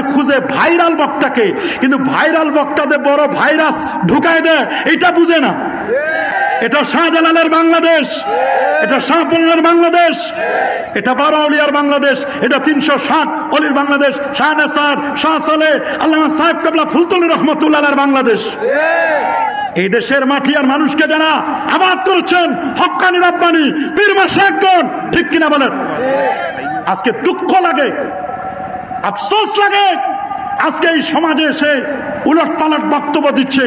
খালি খুঁজে ভাইরাল বক্তাকে, কিন্তু ভাইরাল বক্তাদের বড় ভাইরাস ঢুকায় দেয়, এটা বুঝে না। এটা শাহজালালের বাংলাদেশ, এটা শাহপুরের বাংলাদেশ, এটা বারো অলিয়ার বাংলাদেশ, এটা তিনশো ষাট অলির বাংলাদেশ, শাহ নেসার, শাহ সালে আল্লাহ সাহেব কাবলা ফুলতলি রহমতুল্লাহ বাংলাদেশ। এই দেশের মাটি আর মানুষকে যারা আবাদ করছেন, হকানি রব্বানি পীর মাসাকগণ ঠিক কিনা বলেন? আজকে দুঃখ লাগে। আফসোস লাগে। আজকে এই সমাজে এসে উলট পালট বক্তব্য দিচ্ছে।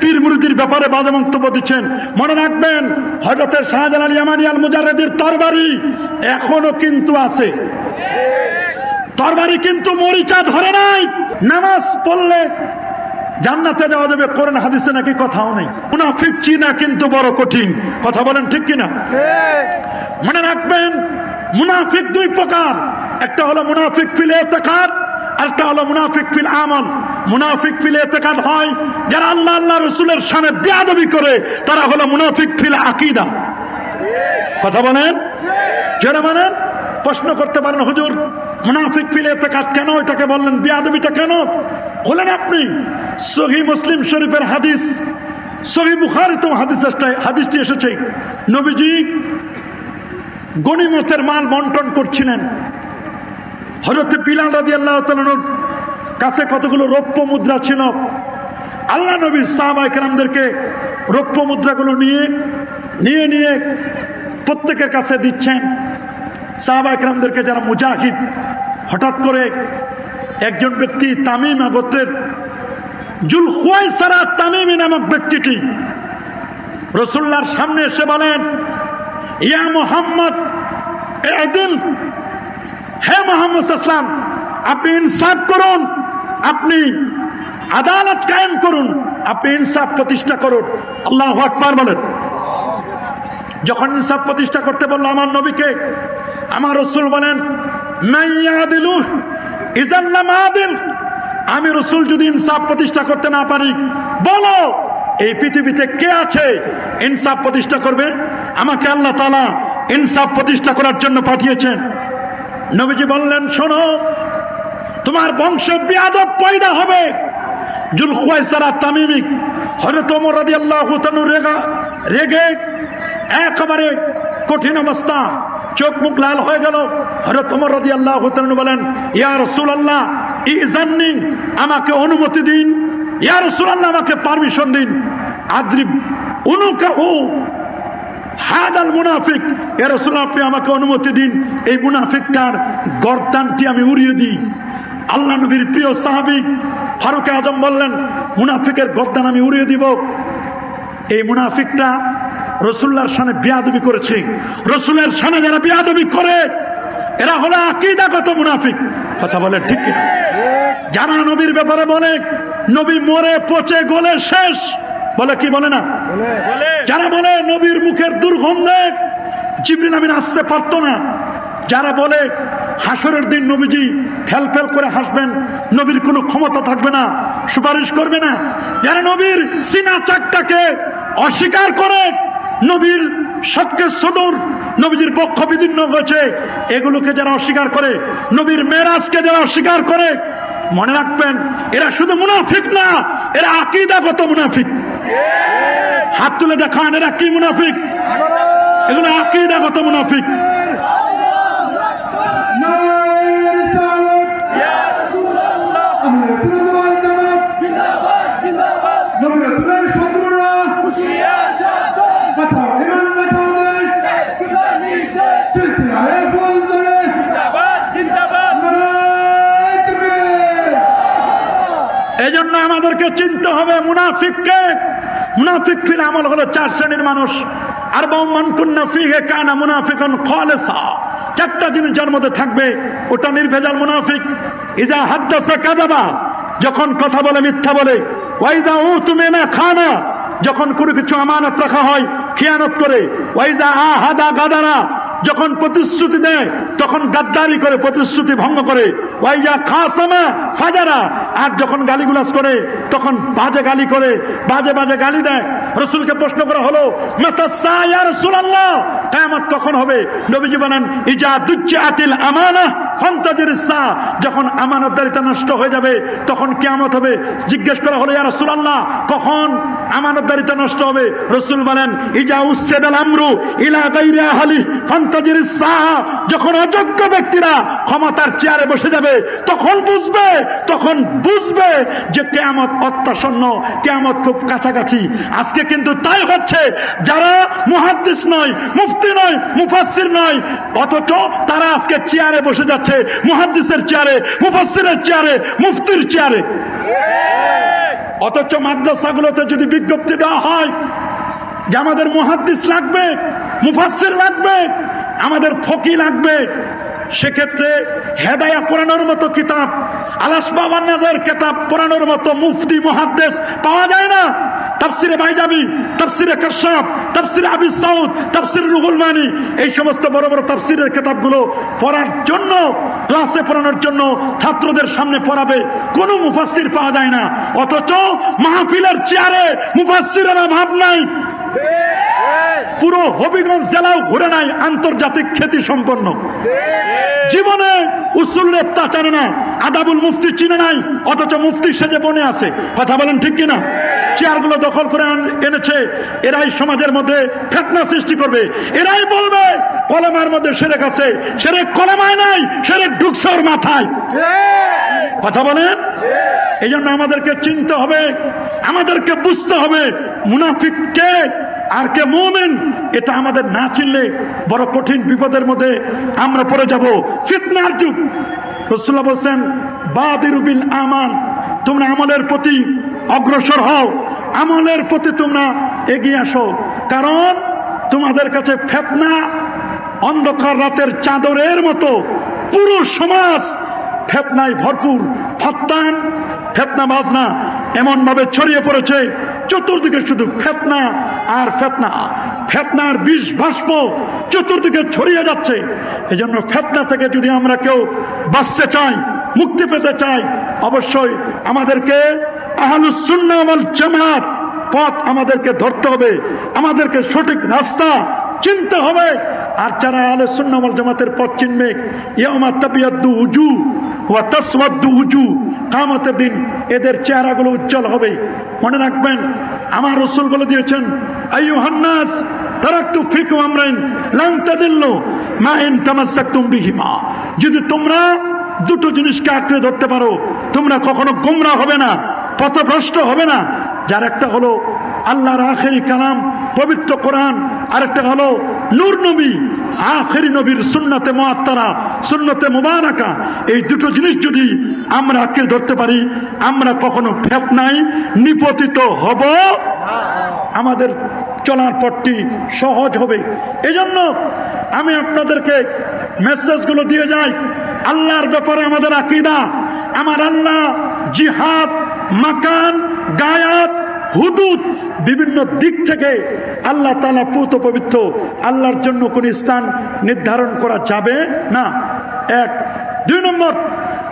পীর মুরিদির ব্যাপারে বাজে বক্তব্য দিচ্ছেন। মনে রাখবেন হজরতের শাহজালাল ইয়ামানি আল মুজারেদির তরবারি এখনও কিন্তু আছে। তরবারি কিন্তু মরিচা ধরে নাই। নামাজ পড়লে জান্নাতে যাওয়া যাবে কোরআন হাদিসে নাকি কথাও নেই। মুনাফিক চিনা কিন্তু বড় কঠিন। কথা বলেন ঠিক কিনা? মনে রাখবেন মুনাফিক দুই প্রকার। একটা হলো মুনাফিক ফিল এতেকাদ একটা হলো মুনাফিক ফিল আমল। মুনাফিক ফিল এতেকাদ হয় যারা আল্লাহ আল্লাহ রসুলের সামনে বেয়াদবি করে, তারা হলো মুনাফিক ফিল আকিদা। কথা বলেন? যারা মানেন প্রশ্ন করতে পারেন, হুজুর, মুনাফিক ফিল এতেকাদ কেন? এটাকে বললেন, বেয়াদবিটা কেন? খোলেন আপনি, সহি মুসলিম শরীফের হাদিস, সহি বুখারি তো হাদিস হাদিসটি এসেছে। নবীজি গণিমতের মাল বন্টন করছিলেন। হজরতে বিলাল রাজি আল্লাহ কাছে কতগুলো রৌপ্য মুদ্রা ছিল? আল্লাহ নবী সাহাবা একরামদেরকে রৌপ্য মুদ্রাগুলো নিয়ে নিয়ে নিয়ে প্রত্যেকের কাছে দিচ্ছেন। সাহাবা একরামদেরকে যারা মুজাহিদ, হঠাৎ করে একজন ব্যক্তি তামিম গোত্রের জুল খুয়াই সারা তামিমি নামক ব্যক্তিটি রসুল্লার সামনে এসে বলেন, ইয়া মোহাম্মদ এদিন হে মোহাম্মদ ইসলাম আপনি ইনসাফ করুন, আপনি আদালত কায়েম করুন, আপনি ইনসাফ প্রতিষ্ঠা করুন। আল্লাহ আকবার বলেন। যখন ইনসাফ প্রতিষ্ঠা করতে বলল আমার নবীকে, আমার রসুল বলেন আমি রসুল যদি ইনসাফ প্রতিষ্ঠা করতে না পারি, বলো, এই পৃথিবীতে কে আছে ইনসাফ প্রতিষ্ঠা করবে? আমাকে আল্লাহ তালা ইনসাফ প্রতিষ্ঠা করার জন্য পাঠিয়েছেন। নবীজি বললেন, শোনো, তোমার বংশ বিয়াদব পয়দা হবে। জুল খুয়াইসারা তামিমিক রাদিয়াল্লাহু তাআলা রেগা, রেগে একেবারে কঠিন অবস্থা, চোখ মুখ লাল হয়ে গেল। হরত ওমর রাদিয়াল্লাহু তাআলা বলেন, ইয়া রাসূলুল্লাহ ইজান্নি আমাকে অনুমতি দিন। ইয়া রাসূলুল্লাহ, আমাকে পারমিশন দিন। আদ্রিব, উনুকাহু হাদাল মুনাফিক। এ রসুল, আপনি আমাকে অনুমতি দিন। এই মুনাফিকটার গর্দানটি আমি উড়িয়ে দিই। আল্লাহ নবীর প্রিয় সাহাবিক ফারুক আজম বললেন, মুনাফিকের গর্দান আমি উড়িয়ে দিব। এই মুনাফিকটা রসুল্লার সামনে বিয়াদবি করেছে। রসুলের সামনে যারা বিয়াদবি করে, এরা হলো আকিদাগত মুনাফিক। কথা বলে ঠিক? যারা নবীর ব্যাপারে বলে, নবী মরে পচে গলে শেষ। বলে কি বলে না? যারা বলে নবীর মুখের দুর্গন্ধে জিবরিল আমিন আসতে পারতো না যারা বলে হাসরের দিন নবীজি ফেল ফেল করে হাসবেন নবীর কোনো ক্ষমতা থাকবে না সুপারিশ করবে না যারা নবীর সিনা চাকটাকে অস্বীকার করে নবীর সবকে সদর নবীজির পক্ষ বিদীর্ণ হয়েছে এগুলোকে যারা অস্বীকার করে নবীর মেরাজকে যারা অস্বীকার করে মনে রাখবেন এরা শুধু মুনাফিক না এরা আকিদাগত মুনাফিক। হাত তুলে দেখান, এরা কি মুনাফিক? এগুলো আকিদাগত মুনাফিক। এই জন্য আমাদেরকে চিনতে হবে মুনাফিককে। মুনাফিক ফিল আমল হলো চার শ্রেণির মানুষ। আর বহমান কুন্না ফিহে কানা মুনাফিকন খলেসা। চারটা জিনিস যার মধ্যে থাকবে, ওটা নির্ভেজাল মুনাফিক। ইজা হাদ্দাসা কাদাবা যখন কথা বলে, মিথ্যা বলে। ওয়াইজা উ তুমি না খানা, যখন কোনো কিছু আমানত রাখা হয়, খেয়ানত করে। ওয়াইজা আ হাদা গাদারা যখন প্রতিশ্রুতি দেয়, তখন গাদ্দারি করে প্রতিশ্রুতি ভঙ্গ করে, ওয়াইয়া খাসামা ফাজারা। আর যখন গালিগুলাস করে, তখন বাজে গালি করে, বাজে বাজে গালি দেয়। রসুলকে প্রশ্ন করা হলো, মাতাসা সায়ার রাসূলুল্লাহ কেয়ামত কখন হবে? নবীজি বলেন, ইজা দুচ্ছে আতিল আমানা ফন্তাজের সা। যখন আমানতদারিতা নষ্ট হয়ে যাবে, তখন কেয়ামত হবে। জিজ্ঞেস করা হলো, ইয়া রাসূলুল্লাহ, কখন আমানতদারিতা নষ্ট হবে? রসুল বলেন, ইজা উচ্ছেদাল আমরু ইলা গাইরি আহলি ফন্তাজের সা। যখন অযোগ্য ব্যক্তিরা ক্ষমতার চেয়ারে বসে যাবে, তখন বুঝবে তখন বুঝবে যে কেয়ামত অত্যাসন্ন, কেয়ামত খুব কাছাকাছি। আজকে কিন্তু তাই হচ্ছে, যারা মুহাদ্দিস নয় মুফতি নয়, মুফাসসির নয়। অথচ তারা আজকে চেয়ারে বসে যাচ্ছে, মুহাদ্দিসের চেয়ারে, মুফাসসিরের চেয়ারে, মুফতির চেয়ারে। অথচ মাদ্রাসাগুলোতে যদি বিজ্ঞপ্তি দেওয়া হয় যে আমাদের মুহাদ্দিস লাগবে, মুফাসসির লাগবে, আমাদের ফকি লাগবে, সেক্ষেত্রে হেদায়া পুরানোর মতো কিতাব, আলাস বাবার নাজার কিতাব পড়ানোর মতো মুফতি মহাদ্দেশ পাওয়া যায় না। তাফসিরে বাইজাবি, তাফসিরে কাশাব, তাফসিরে আবি সাউদ, তাফসিরে রুহুল মানি, এই সমস্ত বড় বড় তাফসিরের কিতাবগুলো পড়ার জন্য, ক্লাসে পড়ানোর জন্য ছাত্রদের সামনে পড়াবে। কোনো মুফাসসির পাওয়া যায় না। অথচ মাহফিলের চেয়ারে মুফাসসিরের অভাব নাই। পুরো হবিগঞ্জ জেলাও ঘুরে নাই আন্তর্জাতিক খ্যাতি সম্পন্ন। জীবনে উসুল রেপ্তা জানে না, আদাবুল মুফতি চিনে নাই, অথচ মুফতি সেজে বনে আছে। কথা বলেন ঠিক কিনা? চেয়ারগুলো দখল করে এনেছে। এরাই সমাজের মধ্যে ফেতনা সৃষ্টি করবে। এরাই বলবে, কলেমার মধ্যে সেরেক আছে। সেরেক কলেমায় নাই, সেরেক ওর মাথায়। কথা বলেন? এই জন্য আমাদেরকে চিনতে হবে, আমাদেরকে বুঝতে হবে, মুনাফিক কে, আর কে মোমেন, এটা আমাদের না চিনলে বড় কঠিন বিপদের মধ্যে আমরা পড়ে যাব। ফিতনার যুগ। রসুল্লাহ বলছেন বাদিরুবিল আমান তোমরা আমলের প্রতি অগ্রসর হও। আমলের প্রতি তোমরা এগিয়ে আসো। কারণ তোমাদের কাছে ফেতনা অন্ধকার রাতের চাদরের মতো। পুরো সমাজ ফেতনায় ভরপুর। ফাত্তান, ফেতনা বাজনা এমন ভাবে ছড়িয়ে পড়েছে। চতুর্দিকে শুধু ফেতনা আর ফেতনা। ফেতনার বিষ বাষ্প চতুর্দিকে ছড়িয়ে যাচ্ছে। এই জন্য ফেতনা থেকে যদি আমরা কেউ বাঁচতে চাই, মুক্তি পেতে চাই, অবশ্যই আমাদেরকে আহলুসুন্নামল জামাত, পথ আমাদেরকে ধরতে হবে, আমাদেরকে সঠিক রাস্তা চিনতে হবে। আর যারা আলে সুন্নামল জামাতের পথ চিনবে ইয়ামা তাবিয়াদ্দু উজু ওয়া তাসওয়াদ্দু উজু কামতের দিন এদের চেহারাগুলো উজ্জ্বল হবে। মনে রাখবেন, আমার রসুল বলে দিয়েছেন আইয়ুহান্নাস তারাক্তু ফিকুম আমরাইন, লান তাদিল্লু মা ইন তামাসসাকতুম বিহিমা। যদি তোমরা দুটো জিনিসকে আঁকড়ে ধরতে পারো, তোমরা কখনো গোমরা হবে না। পথভ্রষ্ট হবে না। যার একটা হলো আল্লাহর আখেরি কালাম, পবিত্র কোরআন, আরেকটা হলো নূর নবী, আখেরি নবীর সুন্নতে মহাত্তারা সুন্নতে মুবারাকা। এই দুটো জিনিস যদি আমরা আঁকড়ে ধরতে পারি, আমরা কখনো ফেতনাই নিপতিত হব। আমাদের চলার পথটি সহজ হবে। এজন্য আমি আপনাদেরকে মেসেজগুলো দিয়ে যাই। আল্লাহর ব্যাপারে আমাদের আকিদা। আমার আল্লাহ জিহাদ মাকান, গায়াত, হুদুদ বিভিন্ন দিক থেকে আল্লাহ তালা পুত পবিত্র আল্লাহর জন্য কোন স্থান নির্ধারণ করা যাবে না। এক। দুই নম্বর,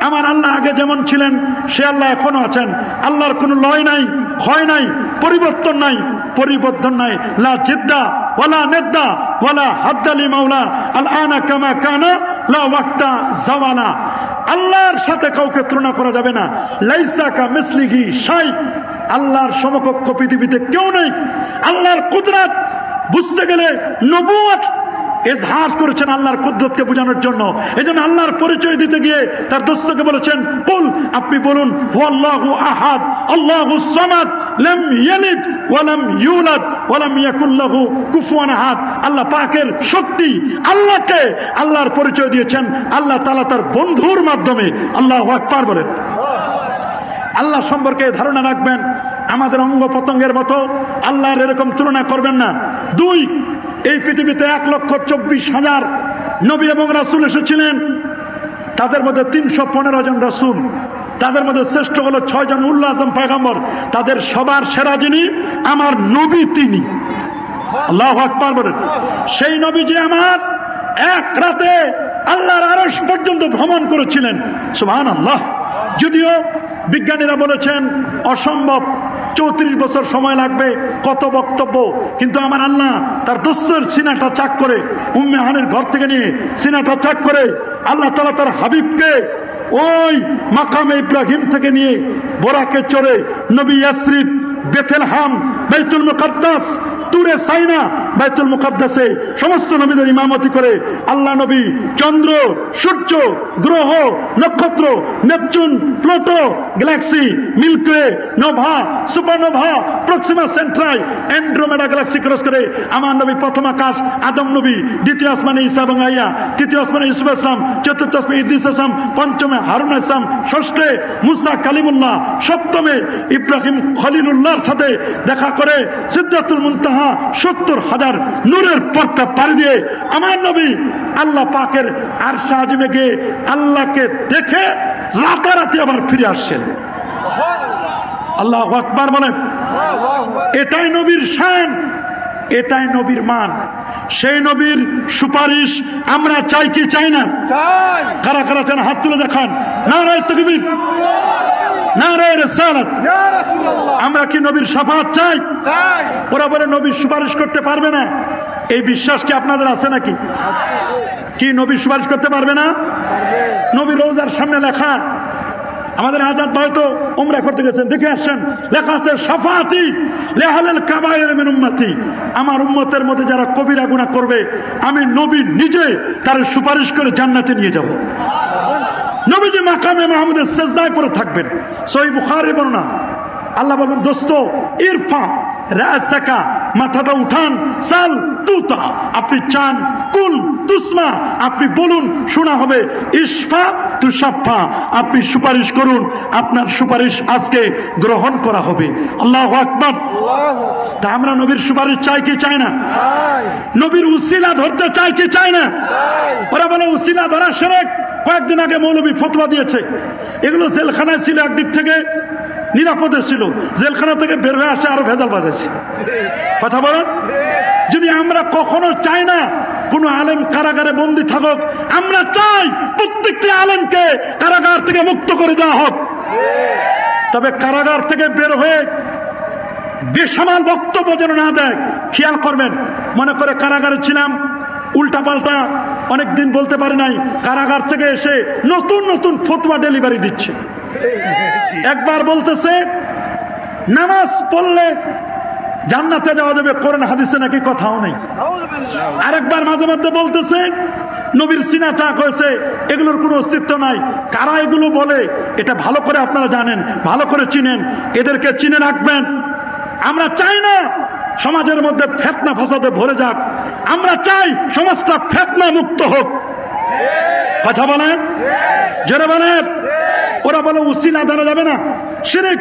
আমার আল্লাহ আগে যেমন ছিলেন, সে আল্লাহ এখনও আছেন। আল্লাহর কোনো লয় নাই ক্ষয় নাই, পরিবর্তন নাই। পরিবর্তন নাই। লা জিদ্দা ওয়ালা নেদ্দা ওয়ালা হাদ্দালি মাওলা। আল আনা কামা কানা লা ওয়াক্তা জাওয়ালা। আল্লাহর সাথে কাউকে তুলনা করা যাবে না। লাইসা কা মিসলিহি শাই। আল্লাহর সমকক্ষ পৃথিবীতে কেউ নেই। আল্লাহর কুদরাত বুঝতে গেলে নবুয়াত এজহার করেছেন আল্লাহর কুদরতকে বোঝানোর জন্য। এই জন্য আল্লাহর পরিচয় দিতে গিয়ে তার দোস্তকে বলেছেন, কুল, আপনি বলুন, হুয়াল্লাহু আহাদ, আল্লাহু সামাদ, লাম ইয়ালিদ ওয়া লাম ইউলাদ। ওয়া লাম ইয়াকুল লাহু কুফুয়ান আহাদ। আল্লাহ পাকের শক্তি আল্লাহকে আল্লাহর পরিচয় দিয়েছেন। আল্লাহ তাআলা তার বন্ধুর মাধ্যমে আল্লাহু আকবার বলেন। আল্লাহ সম্পর্কে ধারণা রাখবেন। আমাদের অঙ্গ পতঙ্গের মতো আল্লাহর এরকম তুলনা করবেন না। দুই, এই পৃথিবীতে এক লক্ষ চব্বিশ হাজার নবী এবং রাসুল এসেছিলেন। তাদের মধ্যে তিনশো পনেরো জন রাসুল। তাদের মধ্যে শ্রেষ্ঠ হলো ছয় জন উল্লাহ আজম পায়গাম্বর। তাদের সবার সেরা যিনি, আমার নবী তিনি। আল্লাহ আকবার বলেন। সেই নবী যে আমার এক রাতে আল্লাহর আরস পর্যন্ত ভ্রমণ করেছিলেন। সুবহান আল্লাহ যদিও বিজ্ঞানীরা বলেছেন, অসম্ভব, চৌত্রিশ বছর সময় লাগবে, কত বক্তব্য। কিন্তু আমার আল্লাহ তার দোস্তের সিনাটা চাক করে, উম্মে হানের ঘর থেকে নিয়ে সিনাটা চাক করে, আল্লাহ তালা তার হাবিবকে ওই মাকামে ইব্রাহিম থেকে নিয়ে বোরাকে চড়ে নবী ইয়াসরিফ বেথেলহাম বেতুল মুকাদ্দাস তুরে সাইনা বাইতুল মুকাদ্দাসে সমস্ত নবীদের ইমামতি করে আল্লাহ নবী চন্দ্র, সূর্য, গ্রহ, নক্ষত্র, Neptune, Pluto, galaxy Milky Way nova, supernova, Proxima Centauri, Andromeda galaxy cross করে আমার নবী প্রথম আকাশ, আদম নবী, দ্বিতীয় আসমানে ঈসা এবং আইয়া, তৃতীয় আসমানে ইসুফ ইসলাম চতুর্থ আসমানে ইদ্দিস আসলাম, পঞ্চমে হারুন ইসলাম ষষ্ঠে মুসা কালিমুল্লাহ, সপ্তমে ইব্রাহিম খলিলুল্লাহর সাথে দেখা করে সিদ্ধাতুল মুনতাহা সত্তর হাজার নূরের পর্দা পাড়ি দিয়ে আমার নবী আল্লাহ পাকের আর সাহায্যে গিয়ে আল্লাহকে দেখে রাতারাতি আবার ফিরে আসছেন। আল্লাহ আকবার বলেন এটাই নবীর শান এটাই নবীর মান। সেই নবীর সুপারিশ আমরা চাই কি চাই না? কারা কারা চান হাত তুলে দেখান। না রায় তকবীর। আমরা কি নবীর সাফাত চাই? ওরা বলে নবীর সুপারিশ করতে পারবে না? এই বিশ্বাস কি আপনাদের আছে নাকি? কি নবীর সুপারিশ করতে পারবে না? পারবে। নবী রোজার সামনে লেখা। আমাদের আজাদ ভাই তো উমরা করতে গেছেন। দেখে আসছেন। লেখা আছে সাফাতি লেহালেল কাবায়ের মিন উম্মতি। আমার উম্মতের মধ্যে যারা কবিরা গুনাহ করবে আমি নবী নিজে তার সুপারিশ করে জান্নাতে নিয়ে যাব। নবীজি মাকামে মাহমুদের সেজদায় পরে থাকবেন। সই বুখারি বর্ণনা। আল্লাহ বলবেন দোস্ত ইরফা রাসাকা মাথাটা উঠান সাল তুতা। আপনি চান কুল তুসমা। আপনি বলুন শোনা হবে ইসফা তুষাফা আপনি সুপারিশ করুন আপনার সুপারিশ আজকে গ্রহণ করা হবে। আল্লাহ আকবর। তা আমরা নবীর সুপারিশ চাই কি চাই না? নবীর উসিলা ধরতে চাই কি চাই না? ওরা বলে উসিলা ধরা সেরেক। কয়েকদিন আগে মৌলবী ফতোয়া দিয়েছে। এগুলো জেলখানায় ছিল একদিক থেকে, নিরাপদে ছিল। জেলখানা থেকে বের হয়ে আসে আরও ভেজাল বাজেছে। কথা বলেন? যদি আমরা কখনো চাই না কোনো আলেম কারাগারে বন্দী থাকুক, আমরা চাই প্রত্যেকটি আলেমকে কারাগার থেকে মুক্ত করে দেওয়া হোক। তবে কারাগার থেকে বের হয়ে বেসামাল বক্তব্য যেন না দেয়, খেয়াল করবেন। মনে করে কারাগারে ছিলাম উল্টা পাল্টা অনেক দিন বলতে পারে নাই, কারাগার থেকে এসে নতুন নতুন ফতুয়া ডেলিভারি দিচ্ছে। একবার বলতেছে, নামাজ পড়লে জান্নাতে যাওয়া যাবে, কোরআন, হাদিসে নাকি কথাও নেই। আরেকবার মাঝে মধ্যে বলতেছে, নবীর সিনা চাক হয়েছে, এগুলোর কোনো অস্তিত্ব নাই। কারা এগুলো বলে, এটা ভালো করে আপনারা জানেন, ভালো করে চিনেন, এদেরকে চিনে রাখবেন। আমরা চাই না সমাজের মধ্যে ফেতনা, ফাসাদে ভরে যাক আমরা চাই সমাজটা ফেতনা মুক্ত হোক। কথা বলেন? জোরে বলেন? ওরা বলে উসিলা ধরা যাবে না। শিরিক,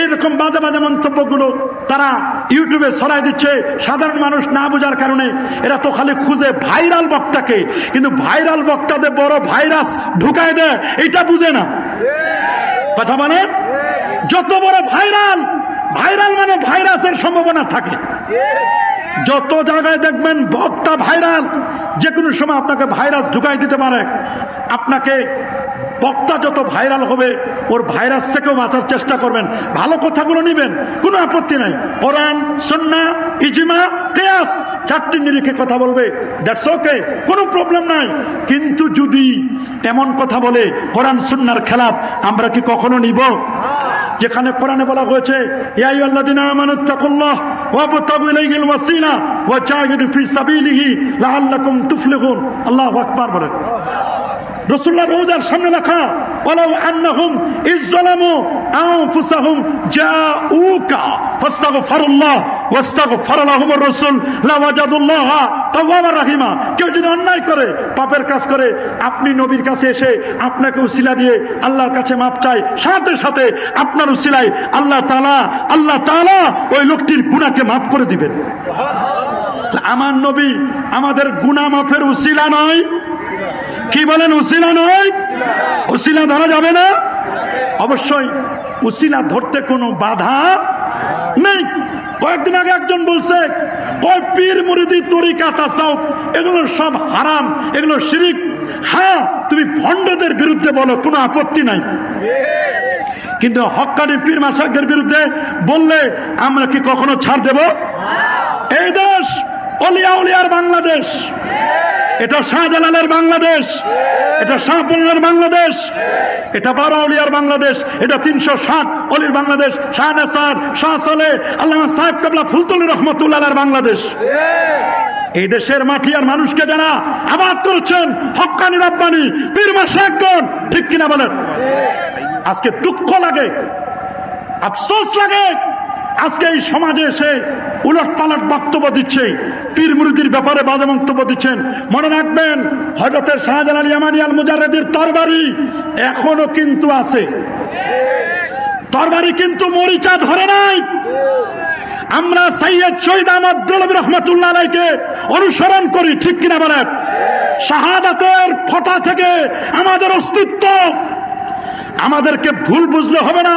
এইরকম বাজে বাজে মন্তব্যগুলো তারা ইউটিউবে ছড়াই দিচ্ছে। সাধারণ মানুষ না বোঝার কারণে এরা তো খালি খুঁজে ভাইরাল বক্তাকে। কিন্তু ভাইরাল বক্তাদের বড় ভাইরাস ঢুকায় দেয় এটা বুঝে না। কথা মানে যত বড় ভাইরাল ভাইরাল মানে ভাইরাসের সম্ভাবনা থাকে। যত জায়গায় দেখবেন বক্তা ভাইরাল যে কোনো সময় আপনাকে ভাইরাস ঢুকাই দিতে পারে। আপনাকে বক্তা যত ভাইরাল হবে, ওর ভাইরাস থেকেও বাঁচার চেষ্টা করবেন। ভালো কথাগুলো নেবেন, কোনো আপত্তি নাই। কোরআন সন্না ইজিমা, কেয়াস, চারটি নিরিখে কথা বলবে, দ্যাটস ওকে, কোনো প্রবলেম নাই। কিন্তু যদি এমন কথা বলে, কোরআন সুন্নার খেলাপ আমরা কি কখনো নিব? যেখানে কোরআনে বলা হয়েছে আল্লাহ আকবার বলেন। রসুল্লাহ রোজার সামনে লেখা, ওয়ালাউ আন্নাহুম ইজ্জালামু আনফুসাহুম জাউকা ফাস্তাগফিরুল্লাহ, ওয়াস্তাগফার লাহুমুর রাসূল, লাওয়াজাদুল্লাহ তাওয়াবার রাহিমা। কেউ যদি অন্যায় করে, পাপের কাজ করে, আপনি নবীর কাছে এসে আপনাকে উসিলা দিয়ে আল্লাহর কাছে মাপ চাই, সাথে সাথে আপনার উসিলায় আল্লাহ তাআলা আল্লাহ তাআলা ওই লোকটির গুনাহকে মাফ করে দিবেন। আমার নবী আমাদের গুনাহ মাফের উসিলা নয়। কি বলেন, উসিলা নয়? উসিলা ধরা যাবে না? অবশ্যই উসিলা ধরতে কোনো বাধা নেই। কয়েকদিন আগে একজন বলছে, কয় পীর মুরিদি তরিকা, তাসাউফ, এগুলো সব হারাম, এগুলো শিরিক। হ্যাঁ তুমি ভণ্ডদের বিরুদ্ধে বলো, কোনো আপত্তি নাই। কিন্তু হকানি পীর মাসাকদের বিরুদ্ধে বললে আমরা কি কখনো ছাড় দেব? এই দেশ অলিয়া উলিয়ার বাংলাদেশ। এটা শাহজালালের বাংলাদেশ। এটা শাহপুরের বাংলাদেশ। এটা বারো অলিয়ার বাংলাদেশ। এটা তিনশো ষাট অলির বাংলাদেশ। শাহ নেসার, শাহ সালে আল্লাহ সাহেব কাবলা ফুলতলি রহমতুল্লাহ বাংলাদেশ। এই দেশের মাটি আর মানুষকে যারা আবাদ করেছেন, হকানি রব্বানি পীর মাসাকগণ ঠিক কিনা বলেন? আজকে দুঃখ লাগে, আফসোস লাগে, আজকে এই সমাজে এসে উলট পালট বক্তব্য দিচ্ছে। পীর মুরিদির ব্যাপারে বাজে বক্তব্য দিচ্ছেন। মনে রাখবেন হজরতের শাহজালাল ইয়ামানি আল মুজাররেদির তরবারি এখনও কিন্তু আছে। তরবারি কিন্তু মরিচা ধরে নাই। আমরা সৈয়দ শহীদ আহমদ রহমতুল্লাহ আলাইকে অনুসরণ করি, ঠিক কিনা বলেন? শাহাদাতের ফটা থেকে আমাদের অস্তিত্ব। আমাদেরকে ভুল বুঝলে হবে না।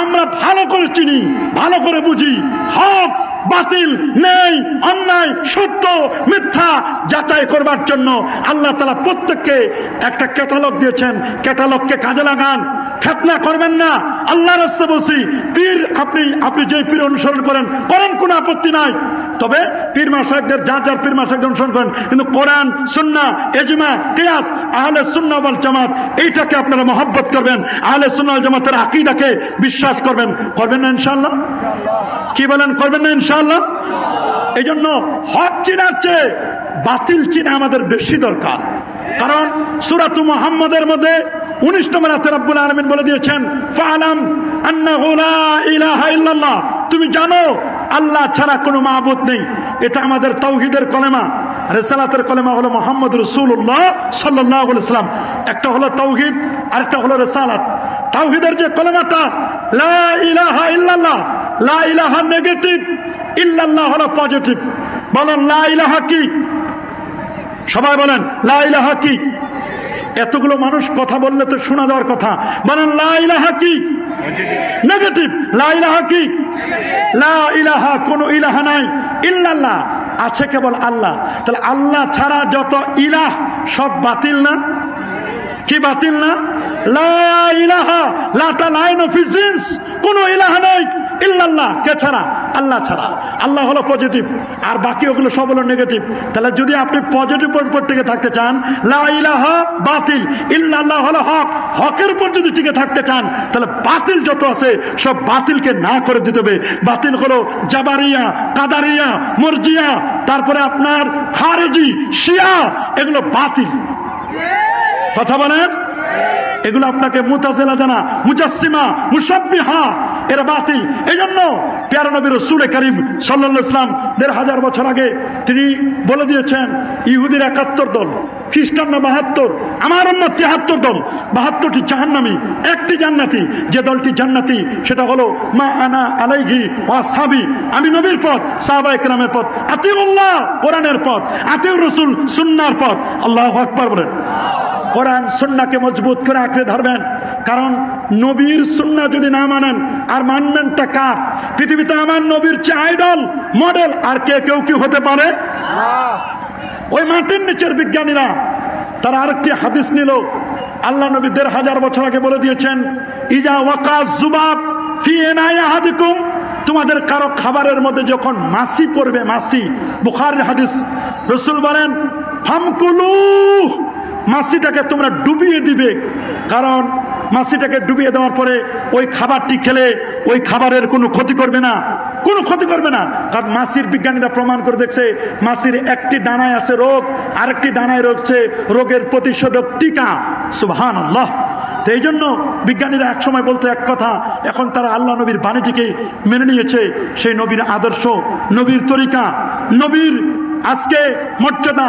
আমরা ভালো করে চিনি, ভালো করে বুঝি। হক বাতিল নেই, অন্যায়, সত্য, মিথ্যা যাচাই করবার জন্য আল্লাহ তালা প্রত্যেককে একটা ক্যাটালগ দিয়েছেন। ক্যাটালগকে কাজে লাগান। ফেতনা করবেন না। আল্লাহ রাস্তা বলছি, পীর আপনি আপনি যে পীর অনুসরণ করেন করেন কোনো আপত্তি নাই। তবে পীর মাসাকদের যার যার পীর মাসাকদের অনুসরণ করেন, কিন্তু কোরআন সুন্না এজমা কিয়াস, আহলে সুন্না ওয়াল জামাত, এইটাকে আপনারা মহব্বত করবেন। আহলে সুন্না জামাতের আকীদাকে বিশ্বাস করবেন। করবেন না ইনশাআল্লাহ? কি বলেন, করবেন না ইনশাআল্লাহ। এই জন্য হক চিনার চেয়ে বাতিল চিনা আমাদের বেশি দরকার। কারণ সুরাতু মোহাম্মদের মধ্যে উনিশ নম্বর রাতে রব্বুল আলমিন বলে দিয়েছেন, ফালাম ইল্লাল্লাহ। তুমি জানো, আল্লাহ ছাড়া কোনো মাহবুদ নেই। এটা আমাদের তৌহিদের কলেমা। রেসালাতের কলেমা হলো মোহাম্মদ রসুল্লাহ সাল্লাহ সাল্লাম একটা হলো তৌহিদ, আরেকটা হলো রেসালাত। তাওহিদের যে কলেমাটা, লা ইলাহা ইল্লাল্লাহ, লা ইলাহা নেগেটিভ ইল্লাল্লাহ হলো পজিটিভ। বলেন, লা ইলাহা কি? সবাই বলেন, লা ইলাহা কি? এতগুলো মানুষ কথা বললে তো শোনা যাওয়ার কথা। বলেন, লা ইলাহা কি? নেগেটিভ। লা ইলাহা কি? লা ইলাহা, কোনো ইলাহা নাই। ইল্লাল্লাহ, আছে কেবল আল্লাহ। তাহলে আল্লাহ ছাড়া যত ইলাহ, সব বাতিল না? কি বাতিল না? লা ইলাহা লাটা লাইন অফ কোনো ইলাহা নাই। ইল্লাল্লাহ, কে ছাড়া? আল্লাহ ছাড়া। আল্লাহ হলো পজিটিভ আর বাকি ওগুলো সব হলো নেগেটিভ তাহলে যদি আপনি পজিটিভ উপর টিকে থাকতে চান, লা ইলাহা বাতিল, ইল্লাল্লাহ হলো হক। হকের উপর যদি টিকে থাকতে চান, তাহলে বাতিল যত আছে, সব বাতিলকে না করে দিতে হবে। বাতিল হলো জাবারিয়া, কাদারিয়া, মর্জিয়া, তারপরে আপনার খারেজি, শিয়া, এগুলো বাতিল। কথা বলেন? এগুলো আপনাকে মুতাজেলা জানা মুজাসিমা মুসাব্বিহা এরা বাতিল। এই জন্য পেয়ারা নবীর রসুল করিম সাল্লা ইসলাম দেড় হাজার বছর আগে তিনি বলে দিয়েছেন, ইহুদির একাত্তর দল, খ্রিস্টানরা বাহাত্তর, আমার অন্য তেহাত্তর দল, বাহাত্তরটি জাহান্নামি, একটি জান্নাতি, যে দলটি জান্নাতি সেটা হলো মা আনা আলাইঘি ওয়া সাবি আমি নবীর পথ, সাহাবা একরামের পথ, আতিউল্লাহ কোরআনের পথ, আতিউর রসুল সুন্নার পথ। আল্লাহ আকবার বলেন। কোরআন সুন্নাকে মজবুত করে আঁকড়ে ধরবেন। কারণ নবীর সুন্না যদি না মানেন, আর মানবেনটা কার? পৃথিবীতে আমার নবীর চেয়ে আইডল মডেল আর কে কেউ কি হতে পারে? ওই মাটির নিচের বিজ্ঞানীরা, তারা আরেকটি হাদিস নিল। আল্লাহ নবী দেড় হাজার বছর আগে বলে দিয়েছেন, ইজা ওয়াকাজ জুবাব হাদিকুম তোমাদের কারও খাবারের মধ্যে যখন মাসি পড়বে মাসি বুখারের হাদিস, রসুল বলেন ফামকুলু মাসিটাকে তোমরা ডুবিয়ে দিবে। কারণ মাসিটাকে ডুবিয়ে দেওয়ার পরে ওই খাবারটি খেলে ওই খাবারের কোনো ক্ষতি করবে না। কোনো ক্ষতি করবে না। কারণ মাসির বিজ্ঞানীরা প্রমাণ করে দেখছে, মাসির একটি ডানায় আছে রোগ, আরেকটি ডানায় রয়েছে রোগের প্রতিষেধক টিকা। আল্লাহ তো এই জন্য বিজ্ঞানীরা একসময় বলতো এক কথা, এখন তারা আল্লাহ নবীর বাণীটিকে মেনে নিয়েছে, সেই নবীর আদর্শ, নবীর তরিকা, নবীর আজকে মর্যাদা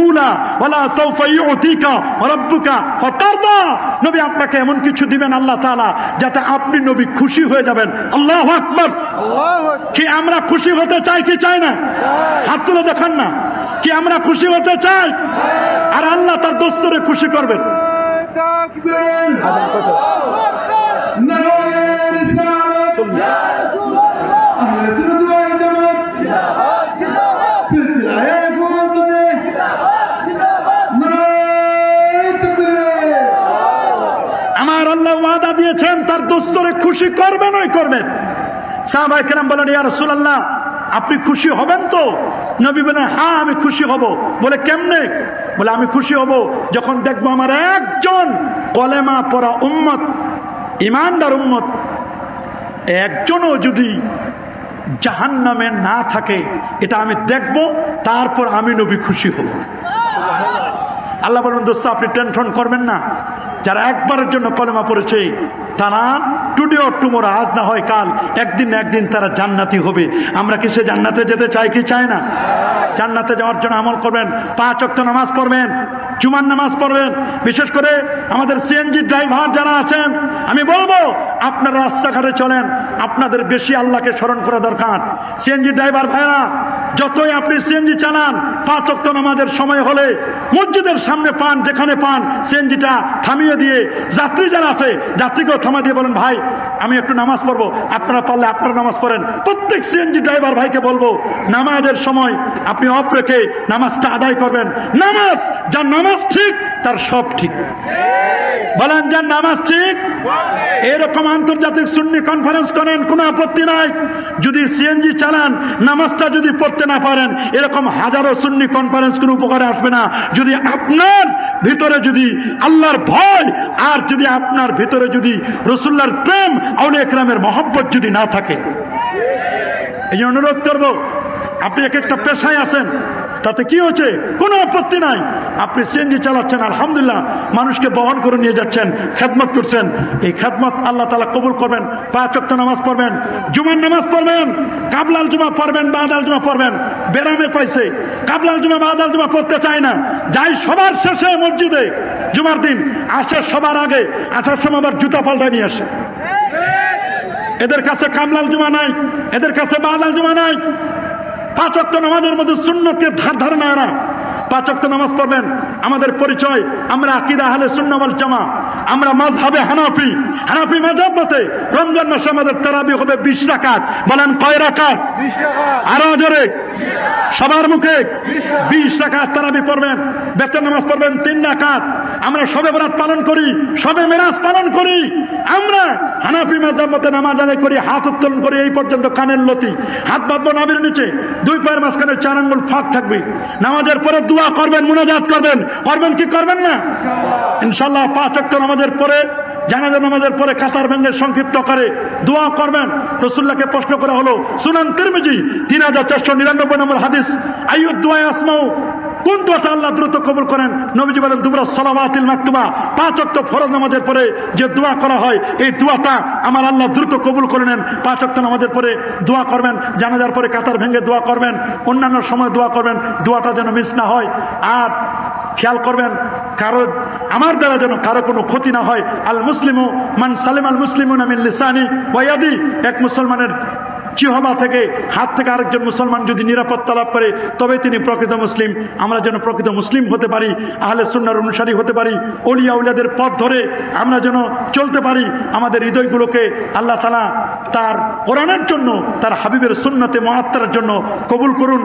উলা ওয়ালা সাওফা ইউতিকা রাব্বুকা ফাতারদা নবী আপনাকে এমন কিছু দিবেন আল্লাহ তাআলা যাতে আপনি নবী খুশি হয়ে যাবেন আল্লাহু আকবার আল্লাহু কি আমরা খুশি হতে চাই কি চাই না হাত তুলে দেখান না কি আমরা খুশি হতে চাই আর আল্লাহ তার দোস্তরে খুশি করবেন তাকবীর নারায়ে রিসালাত আহলে সুন্নাত ওয়াল জামাত সিলসিলায়ে ফুতুনে নারায়ে তাকবীর আমার আল্লাহ ওয়াদা দিয়েছেন তার দোস্তরে খুশি করবেন ওই করবেন সাহাবাই কেরাম বলেন, ইয়া রাসূলুল্লাহ, আপনি খুশি হবেন তো? নবী বলেন হ্যাঁ আমি খুশি হব। বলে, কেমনে? বলে, আমি খুশি হব যখন দেখব আমার একজন কলেমা পড়া উম্মত, ইমানদার উম্মত, একজনও যদি জাহান্নামে না থাকে, এটা আমি দেখব, তারপর আমি নবী খুশি হব। আল্লাহ বলেন, দোস্ত, আপনি টেনশন করবেন না। যারা একবারের জন্য কলেমা পড়েছে, তারা টুডে অর টুমোর আজ না হয় কাল, একদিন একদিন তারা জান্নাতি হবে। আমরা কি সে জান্নাতে যেতে চাই, কি চাই না? জান্নাতে যাওয়ার জন্য আমল করবেন, পাঁচ অক্ট নামাজ পড়বেন, জুমার নামাজ পড়বেন। বিশেষ করে আমাদের সিএনজি ড্রাইভার যারা আছেন, আমি বলব, আপনারা রাস্তাঘাটে চলেন, আপনাদের বেশি আল্লাহকে স্মরণ করা দরকার। সিএনজি ড্রাইভার ভাইরা যতই আপনি সিএনজি চালান, পাঁচ অক্ট নামাজের সময় হলে মসজিদের সামনে পান, যেখানে পান, সিএনজিটা থামিয়ে দিয়ে, যাত্রী যারা আছে, যাত্রীকেও থামা দিয়ে বলেন, ভাই আমি একটু নামাজ পড়ব। আপনারা পারলে আপনারা নামাজ পড়েন। প্রত্যেক সিএনজি ড্রাইভার ভাইকে বলব, নামাজের সময় আপনি অফ রেখে নামাজটা আদায় করবেন। নামাজ, যার নামাজ ঠিক, তার সব ঠিক। বলেন, যার নামাজ ঠিক, এরকম আন্তর্জাতিক সুন্নি কনফারেন্স করেন, কোনো আপত্তি নাই। যদি সিএনজি চালান, নামাজটা যদি পড়তে না পারেন, এরকম হাজারো সুন্নি কনফারেন্স কোনো উপকারে আসবে না। যদি আপনার ভিতরে যদি আল্লাহর ভয়, আর যদি আপনার ভিতরে যদি রসুল্লার প্রেম আউলে একরামের মহব্বত যদি না থাকে, এই অনুরোধ করব, আপনি এক একটা পেশায় আছেন, তাতে কি হচ্ছে কোনো আপত্তি নাই। আপনি সিএনজি চালাচ্ছেন, আলহামদুলিল্লাহ, মানুষকে বহন করে নিয়ে যাচ্ছেন, খেদমত করছেন। এই খেদমত আল্লাহ তালা কবুল করবেন, পাঁচ অক্ট নামাজ পড়বেন, জুমার নামাজ পড়বেন, কাবলাল জুমা পড়বেন বাদাল জুমা পড়বেন, বেরামে পাইছে। কাবলাল জুমা বাদাল জুমা পড়তে চায় না, যাই সবার শেষে মসজিদে জুমার দিন, আসে সবার আগে, আসার সময় আবার জুতা পাল্টা নিয়ে আসে। এদের কাছে কামলাল জুমা নাই এদের কাছে বাদাল জুমা নাই। পাঁচ অক্ট নামাজের মধ্যে শূন্যকে ধার ধার না। এরা পাঁচ অক্ট নামাজ পড়বেন আমাদের পরিচয় আমরা আকিদা হালে শূন্যবল জামা আমরা মাঝহাবে হানাফি হানাফি মাঝহাব মতে রমজান মাসে আমাদের তারাবি হবে বিশ রাকাত। বলেন কয় রাকাত? আরও জোরে। সবার মুখে বিশ রাকাত। তারাবি পড়বেন বেতন নামাজ পড়বেন তিন রাকাত। আমরা সবে বরাত পালন করি, সবে মেরাজ পালন করি। আমরা হানাফি মাঝাব মতে নামাজ আদায় করি, হাত উত্তোলন করি, এই পর্যন্ত কানের লতি। হাত বাঁধবো নাবির নিচে, দুই পায়ের মাঝখানে চার আঙ্গুল ফাঁক থাকবে। নামাজের পরে দোয়া করবেন, মুনাজাত করবেন। করবেন কি করবেন না? ইনশাল্লাহ পাঁচ অক্ট নামাজের পরে, জানাজা নামাজের পরে কাতার ভেঙ্গে সংক্ষিপ্ত করে দোয়া করবেন। রসুল্লাহকে প্রশ্ন করা হলো, সুনান তিরমিজি, তিন হাজার চারশো নিরানব্বই নম্বর হাদিস, আইয়ুদ দোয়া আসমাও কোন দোয়াটা আল্লাহ দ্রুত কবুল করেন? নবীজি বলেন, দুবরা সলাওয়াতিল মাকতুবা। পাঁচ অক্ট ফরজ নামাজের পরে যে দোয়া করা হয়, এই দোয়াটা আমার আল্লাহ দ্রুত কবুল করে নেন। পাঁচ অক্ট নামাজের পরে দোয়া করবেন, জানাজার পরে কাতার ভেঙে দোয়া করবেন, অন্যান্য সময় দোয়া করবেন, দোয়াটা যেন মিস না হয়। আর খেয়াল করবেন, কারও, আমার দ্বারা যেন কারও কোনো ক্ষতি না হয়। আল মুসলিমু মান সালিম আল মুসলিমু নামিন লিসানি ওয়াদি এক মুসলমানের চিহবা থেকে হাত থেকে আরেকজন মুসলমান যদি নিরাপত্তা লাভ করে তবে তিনি প্রকৃত মুসলিম। আমরা যেন প্রকৃত মুসলিম হতে পারি, আহলে সুন্নার অনুসারী হতে পারি, অলিয়া উলিয়াদের পথ ধরে আমরা যেন চলতে পারি, আমাদের হৃদয়গুলোকে আল্লাহ তালা তার কোরআনের জন্য, তার হাবিবের সুন্নতে মহাত্মার জন্য কবুল করুন।